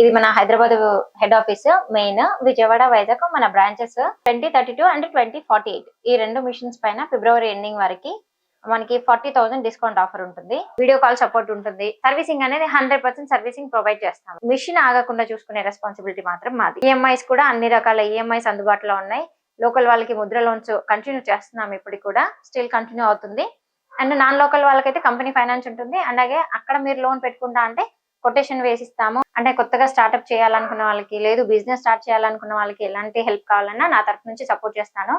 ఇది మన Hyderabad head office main Vijayawada Vizag మన branches twenty thirty two and twenty forty eight ఈ రెండు మిషన్స్ పైన ఫిబ్రవరి ఎండింగ్ వరకు మనకి ఫార్టీ థౌసండ్ డిస్కౌంట్ ఆఫర్ ఉంటుంది. వీడియో కాల్ సపోర్ట్ ఉంటుంది. సర్వీసింగ్ అనేది హండ్రెడ్ పర్సెంట్ సర్వీసింగ్ ప్రొవైడ్ చేస్తాం మిషన్ ఆగకుండా చూసుకునే రెస్పాన్సిబిలిటీ మాత్రం మాది. ఈఎంఐస్ కూడా అన్ని రకాల ఈఎంఐస్ అందుబాటులో ఉన్నాయి. లోకల్ వాళ్ళకి ముద్ర లోన్స్ కంటిన్యూ చేస్తున్నాం ఇప్పటికి కూడా. స్టిల్ కంటిన్యూ అవుతుంది. అండ్ నాన్ లోకల్ వాళ్ళకైతే కంపెనీ ఫైనాన్స్ ఉంటుంది. అలాగే అక్కడ మీరు లోన్ పెట్టుకుంటా అంటే కొటేషన్ వేసిస్తాము. అంటే కొత్తగా స్టార్ట్అప్ చేయాలనుకున్న వాళ్ళకి లేదు బిజినెస్ స్టార్ట్ చేయాలనుకున్న వాళ్ళకి ఎలాంటి హెల్ప్ కావాలన్నా నా తరఫు నుంచి సపోర్ట్ చేస్తాను.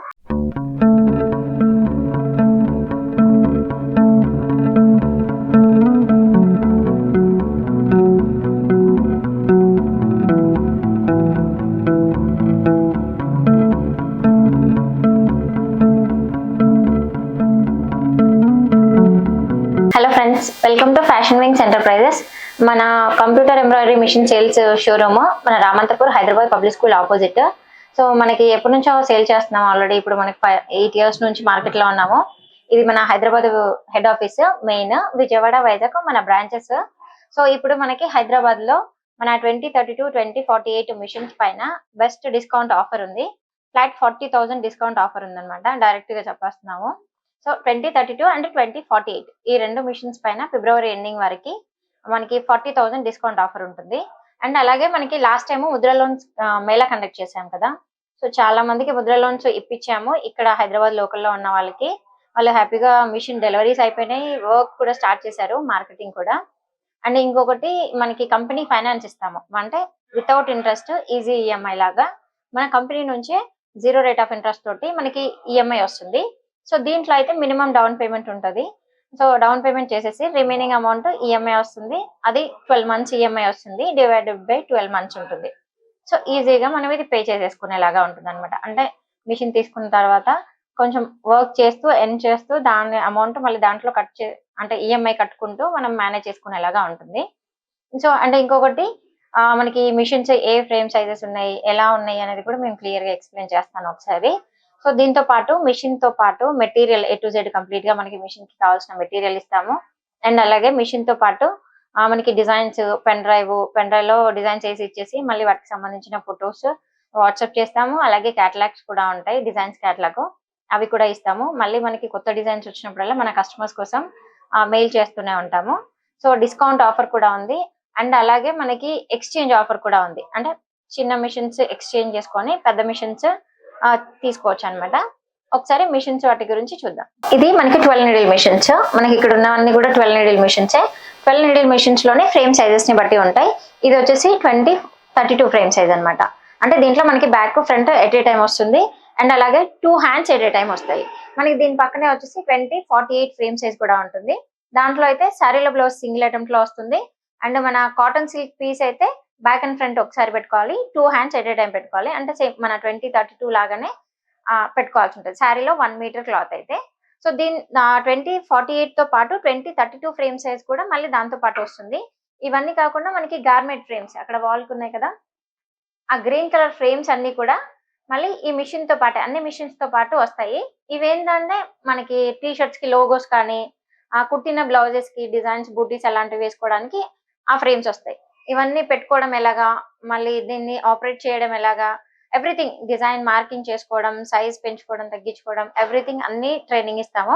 Hello friends welcome to fashion wings enterprises మన computer embroidery machine sales showroom మన Ramanthapur Hyderabad public school opposite so మనకి ఎప్పటి నుంచో సేల్ చేస్తున్నాం ఆల్రెడీ ఇప్పుడు మనకి ఎయిట్ ఇయర్స్ నుంచి మార్కెట్లో ఉన్నాము. ఇది మన Hyderabad head office main Vijayawada Vizag మన బ్రాంచెస్ సో ఇప్పుడు మనకి హైదరాబాద్లో మన twenty thirty two twenty forty eight machines పైన బెస్ట్ డిస్కౌంట్ ఆఫర్ ఉంది. Flat forty thousand discount offer ఉందన్నమాట. డైరెక్ట్గా చెప్పేస్తున్నాము. So twenty thirty two and twenty forty eight ఈ రెండు మిషన్స్ పైన ఫిబ్రవరి ఎండింగ్ వరకు మనకి ఫార్టీ థౌసండ్ డిస్కౌంట్ ఆఫర్ ఉంటుంది. అండ్ అలాగే మనకి last time Mudra loans mela conduct చేశాం కదా. సో చాలా మందికి ముద్ర లోన్స్ ఇప్పించాము. ఇక్కడ హైదరాబాద్ లోకల్లో ఉన్న వాళ్ళకి. వాళ్ళు హ్యాపీగా మిషన్ డెలివరీస్ అయిపోయినాయి. వర్క్ కూడా స్టార్ట్ చేశారు మార్కెటింగ్ కూడా. అండ్ ఇంకొకటి మనకి కంపెనీ ఫైనాన్స్ ఇస్తాము. అంటే వితౌట్ ఇంట్రెస్ట్ ఈజీ ఈఎంఐ లాగా. మన కంపెనీ నుంచే జీరో రేట్ ఆఫ్ ఇంట్రెస్ట్ తోటి మనకి ఈఎంఐ వస్తుంది. సో దీంట్లో అయితే మినిమం డౌన్ పేమెంట్ ఉంటుంది. సో డౌన్ పేమెంట్ చేసేసి రిమైనింగ్ అమౌంట్ ఈఎంఐ వస్తుంది. అది ట్వెల్వ్ మంత్స్ ఈఎంఐ వస్తుంది. డివైడెడ్ బై ట్వెల్వ్ మంత్స్ ఉంటుంది. సో ఈజీగా మనం ఇది పే చేసేసుకునేలాగా ఉంటుంది అనమాట అంటే మిషన్ తీసుకున్న తర్వాత కొంచెం వర్క్ చేస్తూ ఎన్ చేస్తూ దాని అమౌంట్ మళ్ళీ దాంట్లో కట్ చే అంటే ఈఎంఐ కట్టుకుంటూ మనం మేనేజ్ చేసుకునేలాగా ఉంటుంది. సో అంటే ఇంకొకటి మనకి మిషన్స్ ఏ ఫ్రేమ్ సైజెస్ ఉన్నాయి ఎలా ఉన్నాయి అనేది కూడా మేము క్లియర్గా ఎక్స్ప్లెయిన్ చేస్తాను ఒకసారి. సో దీంతో పాటు మిషన్తో పాటు మెటీరియల్ ఏ టు జెడ్ కంప్లీట్గా మనకి మిషన్కి కావాల్సిన మెటీరియల్ ఇస్తాము. అండ్ అలాగే మిషన్తో పాటు మనకి డిజైన్స్ పెన్ డ్రైవ్ పెన్ డ్రైవ్లో డిజైన్స్ వేసి ఇచ్చేసి మళ్ళీ వాటికి సంబంధించిన ఫొటోస్ వాట్సాప్ చేస్తాము. అలాగే క్యాటలాగ్స్ కూడా ఉంటాయి డిజైన్స్ క్యాటలాగ్ అవి కూడా ఇస్తాము. మళ్ళీ మనకి కొత్త డిజైన్స్ వచ్చినప్పుడల్లా మన కస్టమర్స్ కోసం మెయిల్ చేస్తూనే ఉంటాము. సో డిస్కౌంట్ ఆఫర్ కూడా ఉంది. అండ్ అలాగే మనకి ఎక్స్చేంజ్ ఆఫర్ కూడా ఉంది. అంటే చిన్న మిషన్స్ ఎక్స్చేంజ్ చేసుకొని పెద్ద మిషన్స్ తీసుకోవచ్చు అన్నమాట ఒకసారి మిషన్స్ వాటి గురించి చూద్దాం. ఇది మనకి ట్వెల్వ్ నీడిల్ మిషన్స్. మనకి ఇక్కడ ఉన్నవన్నీ కూడా ట్వెల్వ్ నీడిల్ మిషన్సే. ట్వెల్వ్ నీడిల్ మిషన్స్లోనే ఫ్రేమ్ సైజెస్ని బట్టి ఉంటాయి. ఇది వచ్చేసి twenty thirty two frame size అన్నమాట. అంటే దీంట్లో మనకి back front at a time వస్తుంది. అండ్ అలాగే two hands at a time వస్తాయి. మనకి దీని పక్కనే వచ్చేసి twenty forty eight frame size కూడా ఉంటుంది. దాంట్లో అయితే శారీలో బ్లౌజ్ సింగిల్ అటెంప్ట్లో వస్తుంది. అండ్ మన కాటన్ సిల్క్ పీస్ అయితే బ్యాక్ అండ్ ఫ్రంట్ ఒకసారి పెట్టుకోవాలి. Two hands at a time పెట్టుకోవాలి. అంటే సేమ్ మన ట్వంటీ థర్టీ టూ లాగానే ఆ, పెట్టుకోవాల్సి ఉంటుంది. శారీలో వన్ మీటర్ క్లాత్ అయితే. సో దీని ట్వంటీ ఫార్టీ ఎయిట్తో పాటు twenty thirty two frame size కూడా మళ్ళీ దాంతో పాటు వస్తుంది. ఇవన్నీ కాకుండా మనకి గార్మెంట్ ఫ్రేమ్స్ అక్కడ వాల్కు ఉన్నాయి కదా. ఆ గ్రీన్ కలర్ ఫ్రేమ్స్ అన్ని కూడా మళ్ళీ ఈ మిషన్తో పాటు అన్ని మిషన్స్తో పాటు వస్తాయి. ఇవేంటంటే మనకి టీ షర్ట్స్కి లోగోస్ కానీ ఆ కుట్టిన బ్లౌజెస్కి డిజైన్స్ బూటీస్ అలాంటివి వేసుకోవడానికి ఆ ఫ్రేమ్స్ వస్తాయి. ఇవన్నీ పెట్టుకోవడం ఎలాగా? మళ్ళీ దీన్ని ఆపరేట్ చేయడం ఎలాగా? ఎవ్రీథింగ్ డిజైన్ మార్కింగ్ చేసుకోవడం సైజ్ పెంచుకోవడం తగ్గించుకోవడం ఎవ్రీథింగ్ అన్ని ట్రైనింగ్ ఇస్తాము.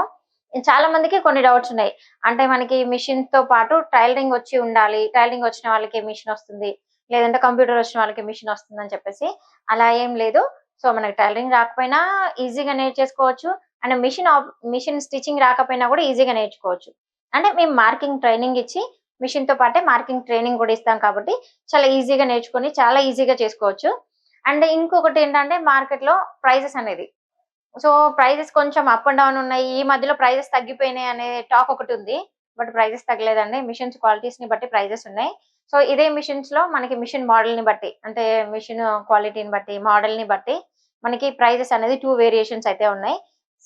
చాలా మందికి కొన్ని డౌట్స్ ఉన్నాయి. అంటే మనకి మిషన్తో పాటు టైలరింగ్ వచ్చి ఉండాలి. టైలరింగ్ వచ్చిన వాళ్ళకి మిషన్ వస్తుంది. లేదంటే కంప్యూటర్ వచ్చిన వాళ్ళకి మిషన్ వస్తుంది అని చెప్పేసి అలా ఏం లేదు. సో మనకి టైలరింగ్ రాకపోయినా ఈజీగా నేర్చేసుకోవచ్చు. అండ్ మిషన్ మిషన్ స్టిచ్చింగ్ రాకపోయినా కూడా ఈజీగా నేర్చుకోవచ్చు. అంటే మేము మార్కింగ్ ట్రైనింగ్ ఇచ్చి మిషన్తో పాటే మార్కింగ్ ట్రైనింగ్ కూడా ఇస్తాం కాబట్టి చాలా ఈజీగా నేర్చుకొని చాలా ఈజీగా చేసుకోవచ్చు. అండ్ ఇంకొకటి ఏంటంటే మార్కెట్లో ప్రైజెస్ అనేది. సో ప్రైజెస్ కొంచెం అప్ అండ్ డౌన్ ఉన్నాయి. ఈ మధ్యలో ప్రైజెస్ తగ్గిపోయినాయి అనే టాక్ ఒకటి ఉంది. బట్ ప్రైజెస్ తగ్గలేదండి. మిషన్స్ క్వాలిటీస్ని బట్టి ప్రైజెస్ ఉన్నాయి. సో ఇదే మిషన్స్లో మనకి మిషన్ మోడల్ని బట్టి అంటే మిషన్ క్వాలిటీని బట్టి మోడల్ని బట్టి మనకి ప్రైజెస్ అనేది టూ వేరియేషన్స్ అయితే ఉన్నాయి.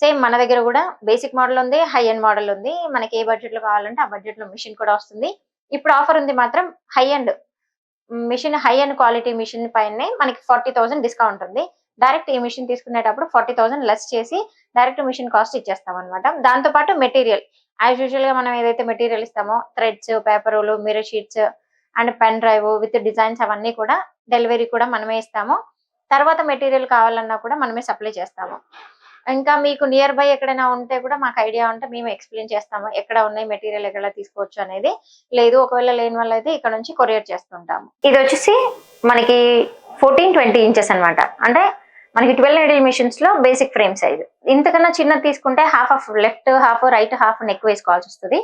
సేమ్ మన దగ్గర కూడా బేసిక్ మోడల్ ఉంది హై అండ్ మోడల్ ఉంది. మనకి ఏ బడ్జెట్లో కావాలంటే ఆ బడ్జెట్లో మిషన్ కూడా వస్తుంది. ఇప్పుడు ఆఫర్ ఉంది మాత్రం high and machine high and quality machine పైనే మనకి ఫార్టీ థౌసండ్ డిస్కౌంట్ ఉంది. డైరెక్ట్ ఈ మిషన్ తీసుకునేటప్పుడు ఫార్టీ థౌసండ్ లెస్ చేసి డైరెక్ట్ మిషన్ కాస్ట్ ఇచ్చేస్తాం అనమాట దాంతో పాటు మెటీరియల్ యాజ్ యూజువల్గా మనం ఏదైతే మెటీరియల్ ఇస్తామో థ్రెడ్స్ పేపర్లు mirror sheets and pen drive with designs అవన్నీ కూడా డెలివరీ కూడా మనమే ఇస్తాము. తర్వాత మెటీరియల్ కావాలన్నా కూడా మనమే సప్లై చేస్తాము. ఇంకా మీకు నియర్ బై ఎక్కడైనా ఉంటే కూడా మాకు ఐడియా ఉంటే మేము ఎక్స్ప్లెయిన్ చేస్తాము. ఎక్కడ ఉన్నాయి మెటీరియల్ ఎక్కడ తీసుకోవచ్చు అనేది. లేదు ఒకవేళ లేని వల్ల అయితే ఇక్కడ నుంచి కొరియర్ చేస్తుంటాము. ఇది వచ్చేసి మనకి ఫోర్టీన్ ట్వంటీ ఇంచెస్ అన్నమాట. అంటే మనకి ట్వెల్వ్ నీడిల్ మిషన్స్లో బేసిక్ ఫ్రేమ్ సైజ్ ఇంతకన్నా చిన్నది తీసుకుంటే half of left half right half neck వేసుకోవాల్సి వస్తుంది.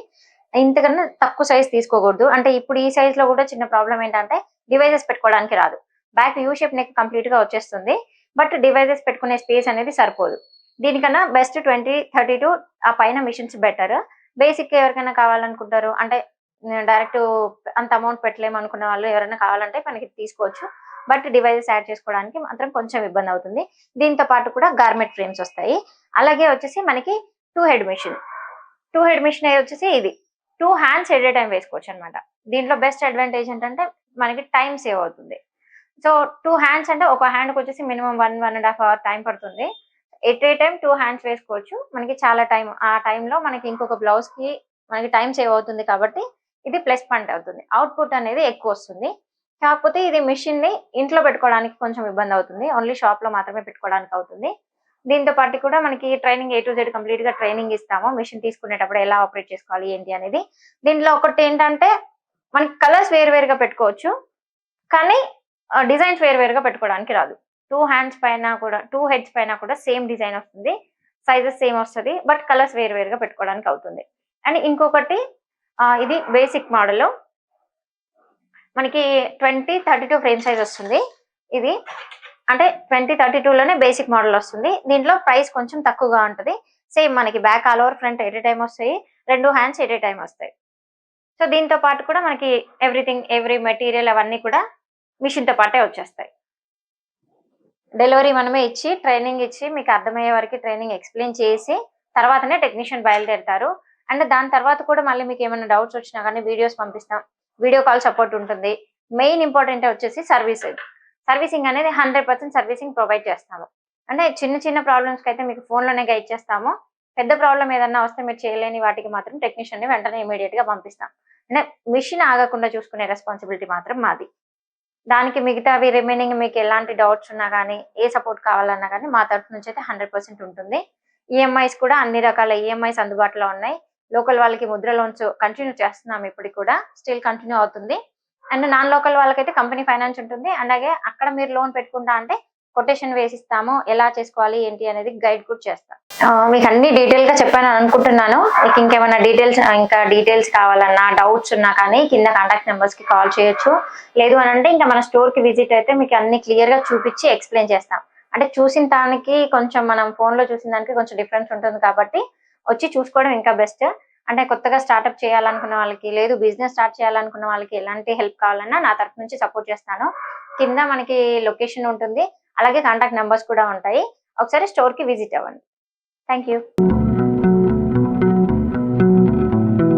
ఇంతకన్నా తక్కువ సైజ్ తీసుకోకూడదు. అంటే ఇప్పుడు ఈ సైజ్లో కూడా చిన్న ప్రాబ్లం ఏంటంటే డివైజెస్ పెట్టుకోవడానికి రాదు. బ్యాక్ యూ షేప్ నెక్ కంప్లీట్గా వచ్చేస్తుంది. బట్ డివైజెస్ పెట్టుకునే స్పేస్ అనేది సరిపోదు. దీనికన్నా బెస్ట్ ట్వంటీ థర్టీ టూ ఆ పైన మిషన్స్ బెటర్ బేసిక్ ఎవరికైనా కావాలనుకుంటారు అంటే డైరెక్ట్ అంత అమౌంట్ పెట్టలేము అనుకున్న వాళ్ళు ఎవరైనా కావాలంటే మనకి తీసుకోవచ్చు. బట్ డివైజెస్ యాడ్ చేసుకోవడానికి మాత్రం కొంచెం ఇబ్బంది అవుతుంది. దీంతో పాటు కూడా గార్మెంట్ ఫ్రేమ్స్ వస్తాయి. అలాగే వచ్చేసి మనకి two head machine two head machine వచ్చేసి ఇది. Two hands at a time వేసుకోవచ్చు అనమాట దీంట్లో బెస్ట్ అడ్వాంటేజ్ ఏంటంటే మనకి టైం సేవ్ అవుతుంది. సో టూ హ్యాండ్స్ అంటే ఒక హ్యాండ్కి వచ్చేసి minimum one one and half hour time పడుతుంది. At a time two hands వేసుకోవచ్చు. మనకి చాలా టైం ఆ టైంలో మనకి ఇంకొక బ్లౌజ్కి మనకి టైం సేవ్ అవుతుంది కాబట్టి ఇది ప్లస్ పాయింట్ అవుతుంది. అవుట్పుట్ అనేది ఎక్కువ వస్తుంది. కాకపోతే ఇది మిషన్ని ఇంట్లో పెట్టుకోవడానికి కొంచెం ఇబ్బంది అవుతుంది. ఓన్లీ షాప్లో మాత్రమే పెట్టుకోవడానికి అవుతుంది. దీంతో పాటు కూడా మనకి ట్రైనింగ్ ఏ టు జెడ్ కంప్లీట్గా ట్రైనింగ్ ఇస్తాము. మిషన్ తీసుకునేటప్పుడు ఎలా ఆపరేట్ చేసుకోవాలి ఏంటి అనేది. దీంట్లో ఒకటి ఏంటంటే మనకి కలర్స్ వేరు వేరుగా పెట్టుకోవచ్చు. కానీ డిజైన్స్ వేరువేరుగా పెట్టుకోవడానికి రాదు. టూ హ్యాండ్స్ పైన కూడా టూ హెడ్స్ పైన కూడా సేమ్ డిజైన్ వస్తుంది. సైజెస్ సేమ్ వస్తుంది బట్ కలర్స్ వేరు వేరుగా పెట్టుకోవడానికి అవుతుంది. అండ్ ఇంకొకటి ఇది బేసిక్ మోడల్. మనకి twenty thirty two frame size వస్తుంది. ఇది అంటే ట్వంటీ థర్టీ లోనే బేసిక్ మోడల్ వస్తుంది. దీంట్లో ప్రైస్ కొంచెం తక్కువగా ఉంటుంది. సేమ్ మనకి back all over front at a time వస్తాయి రెండు హ్యాండ్స్ ఎట్ ఏ టైం వస్తాయి. సో దీంతో పాటు కూడా మనకి ఎవ్రీథింగ్ ఎవ్రీ మెటీరియల్ అవన్నీ కూడా మిషన్తో పాటే వచ్చేస్తాయి. డెలివరీ మనమే ఇచ్చి ట్రైనింగ్ ఇచ్చి మీకు అర్థమయ్యే వరకు ట్రైనింగ్ ఎక్స్ప్లెయిన్ చేసి తర్వాతనే టెక్నీషియన్ బయలుదేరుతారు. అండ్ దాని తర్వాత కూడా మళ్ళీ మీకు ఏమైనా డౌట్స్ వచ్చినా కానీ వీడియోస్ పంపిస్తాం. వీడియో కాల్ సపోర్ట్ ఉంటుంది. మెయిన్ ఇంపార్టెంట్ వచ్చేసి సర్వీసింగ్. సర్వీసింగ్ అనేది హండ్రెడ్ పర్సెంట్ సర్వీసింగ్ ప్రొవైడ్ చేస్తాము. అంటే చిన్న చిన్న ప్రాబ్లమ్స్కి అయితే మీకు ఫోన్లోనే గైడ్ చేస్తాము. పెద్ద ప్రాబ్లం ఏదన్నా వస్తే మీరు చేయలేని వాటికి మాత్రం టెక్నీషియన్ని వెంటనే ఇమీడియట్గా పంపిస్తాం. అంటే మిషన్ ఆగకుండా చూసుకునే రెస్పాన్సిబిలిటీ మాత్రం మాది. దానికి మిగతావి రిమైనింగ్ మీకు ఎలాంటి డౌట్స్ ఉన్నా కానీ ఏ సపోర్ట్ కావాలన్నా కానీ మా తరఫు నుంచి అయితే హండ్రెడ్ పర్సెంట్ ఉంటుంది. ఈఎంఐస్ కూడా అన్ని రకాల ఈఎంఐస్ అందుబాటులో ఉన్నాయి. లోకల్ వాళ్ళకి ముద్ర లోన్స్ కంటిన్యూ చేస్తున్నాం ఇప్పటికి కూడా. స్టిల్ కంటిన్యూ అవుతుంది. అండ్ నాన్ లోకల్ వాళ్ళకైతే కంపెనీ ఫైనాన్స్ ఉంటుంది. అలాగే అక్కడ మీరు లోన్ పెట్టుకుంటా అంటే కొటేషన్ వేసిస్తాము. ఎలా చేసుకోవాలి ఏంటి అనేది గైడ్ కూడా చేస్తాం. మీకు అన్ని డీటెయిల్గా చెప్పాను అనుకుంటున్నాను. మీకు ఇంకేమైనా డీటెయిల్స్ ఇంకా డీటెయిల్స్ కావాలన్నా డౌట్స్ ఉన్నా కానీ కింద కాంటాక్ట్ నెంబర్స్కి కాల్ చేయొచ్చు. లేదు అని అంటే ఇంకా మన స్టోర్కి విజిట్ అయితే మీకు అన్ని క్లియర్గా చూపించి ఎక్స్ప్లెయిన్ చేస్తాం. అంటే చూసిన దానికి కొంచెం మనం ఫోన్లో చూసిన దానికి కొంచెం డిఫరెన్స్ ఉంటుంది కాబట్టి వచ్చి చూసుకోవడం ఇంకా బెస్ట్ అంటే కొత్తగా స్టార్ట్అప్ చేయాలనుకున్న వాళ్ళకి లేదు బిజినెస్ స్టార్ట్ చేయాలనుకున్న వాళ్ళకి ఎలాంటి హెల్ప్ కావాలన్నా నా తరఫు నుంచి సపోర్ట్ చేస్తాను. కింద మనకి లొకేషన్ ఉంటుంది. అలాగే కాంటాక్ట్ నెంబర్స్ కూడా ఉంటాయి. ఒకసారి స్టోర్కి విజిట్ అవ్వండి. Thank you